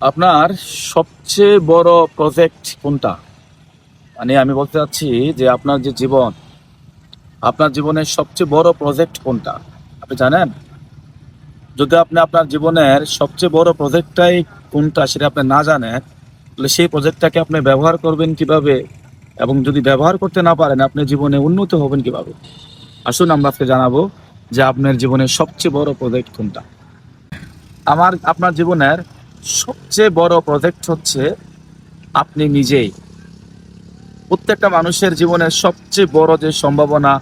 আপনার সবচেয়ে বড় প্রজেক্ট কোনটা? মানে আমি বলতে চাচ্ছি যে আপনার যে জীবন, আপনার জীবনের সবচেয়ে বড় প্রজেক্ট কোনটা? আপনি জানেন? যদি আপনি আপনার জীবনের সবচেয়ে বড় প্রজেক্টটাই কোনটা সেটা আপনি না জানেন, তাহলে সেই প্রজেক্টটাকে আপনি ব্যবহার করবেন কীভাবে? এবং যদি ব্যবহার করতে না পারেন, আপনি জীবনে উন্নত হবেন কীভাবে? আসুন আমরা আজকে জানাব যে আপনার জীবনের সবচেয়ে বড় প্রজেক্ট কোনটা। আমার, আপনার জীবনের সবচেয়ে বড় প্রজেক্ট হচ্ছে আপনি নিজেই। প্রত্যেকটা মানুষের জীবনের সবচেয়ে বড় যে সম্ভাবনা,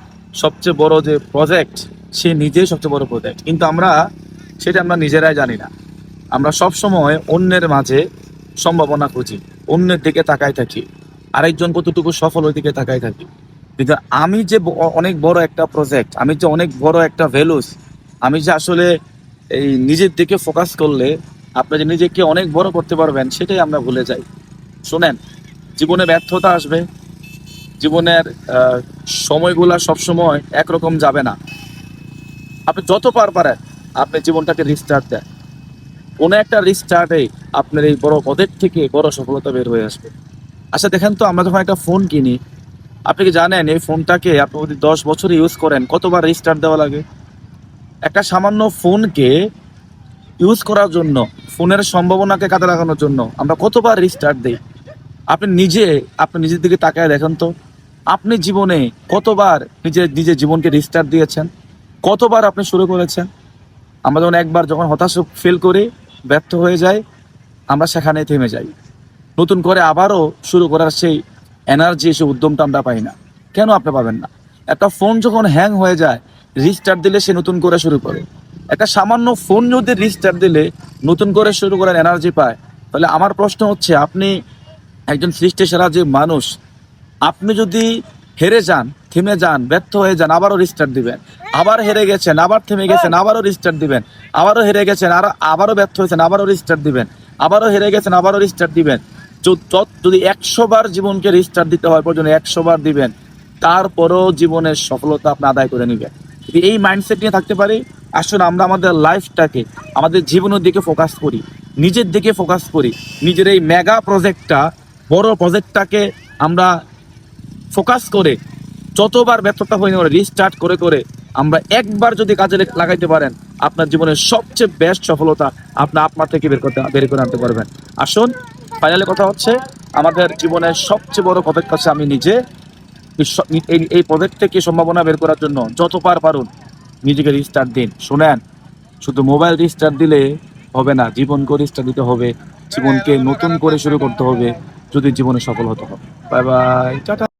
সবচেয়ে বড় যে প্রজেক্ট সে নিজেই সবচেয়ে বড় প্রজেক্ট কিন্তু আমরা সেটা আমরা নিজেরাই জানি না। আমরা সব সময় অন্যের মাঝে সম্ভাবনা খুঁজি, অন্যের দিকে তাকাই থাকি, আরেকজন কতটুকু সফল ওই দিকে তাকাই থাকি। কিন্তু আমি যে অনেক বড় একটা প্রজেক্ট আমি যে অনেক বড় একটা ভ্যালুস আমি যে আসলে এই নিজের দিকে ফোকাস করলে আপনি যে নিজেকে অনেক বড় করতে পারবেন, সেটাই আমরা ভুলে যাই। শোনেন, জীবনে ব্যর্থতা আসবে, জীবনের সময়গুলা সবসময় একরকম যাবে না। আপনি যতবার পারেন, আপনি জীবনটাকে রিস্টার্ট দেন। কোনো একটা রিস্টার্টে আপনার এই বড় পদের থেকে বড় সফলতা বের হয়ে আসবে। আচ্ছা দেখেন তো, আমরা যখন একটা ফোন কিনি, আপনি কি জানেন এই ফোনটাকে আপনি যদি দশ বছর ইউজ করেন, কতবার রিস্টার্ট দেওয়া লাগে? একটা সামান্য ফোনকে ইউজ করার জন্য, ফোনের সম্ভাবনাকে কাজে লাগানোর জন্য আমরা কতবার রিস্টার্ট দিই। আপনি নিজে, আপনি নিজের দিকে তাকায় দেখেন তো, আপনি জীবনে কতবার নিজের নিজের জীবনকে রিস্টার্ট দিয়েছেন? কতবার আপনি শুরু করেছেন? আমরা যখন একবার যখন হতাশ ফেল করি, ব্যর্থ হয়ে যায় আমরা সেখানে থেমে যাই। নতুন করে আবারও শুরু করার সেই এনার্জি সেই উদ্যমটা আমরা পাই না। কেন আপনি পাবেন না? একটা ফোন যখন হ্যাং হয়ে যায় রিস্টার্ট দিলে সে নতুন করে শুরু করে। একটা সামান্য ফোন যদি রিস্টার্ট দিলে নতুন করে শুরু করার এনার্জি পায়, তাহলে আমার প্রশ্ন হচ্ছে, আপনি একজন সৃষ্টি সেরা যে মানুষ, আপনি যদি হেরে যান, থেমে যান, ব্যর্থ হয়ে যান, আবারও রিস্টার্ট দিবেন। আবার হেরে গেছেন, আবার থেমে গেছেন, আবারও রিস্টার্ট দিবেন। আবারও হেরে গেছেন, আর আবারও ব্যর্থ হয়েছেন, আবারও রিস্টার্ট দিবেন। আবারও হেরে গেছেন, আবারও রিস্টার্ট দিবেন। যদি একশো বার জীবনকে রিস্টার্ট দিতে হয়, পর্যন্ত একশো বার দিবেন, তারপরও জীবনের সফলতা আপনি আদায় করে নেবেন। যদি এই মাইন্ডসেট নিয়ে থাকতে পারি আসুন আমরা আমাদের লাইফটাকে আমাদের জীবনের দিকে ফোকাস করি, নিজের দিকে ফোকাস করি, নিজের এই মেগা প্রজেক্টটা বড় প্রজেক্টটাকে আমরা ফোকাস করে, যতবার ব্যর্থতা হয়ে যাবে রিস্টার্ট করে করে আমরা একবার যদি কাজে লাগাইতে পারেন, আপনার জীবনের সবচেয়ে বেস্ট সফলতা আপনি আপনার থেকে বের করতে বের করে আনতে পারবেন। আসুন ফাইনালি কথা হচ্ছে, আমাদের জীবনের সবচেয়ে বড় প্রজেক্ট হচ্ছে আমি নিজে, এই প্রজেক্ট থেকে সম্ভাবনা বের করার জন্য যতবার পারুন নিজেকে রিস্টার্ট দিন। শোনেন, শুধু মোবাইল রিস্টার্ট দিলে হবে না জীবনকে রিস্টার্ট দিতে হবে। জীবনকে নতুন করে শুরু করতে হবে, যদি জীবনে সফল হতে হবে। Bye bye tata.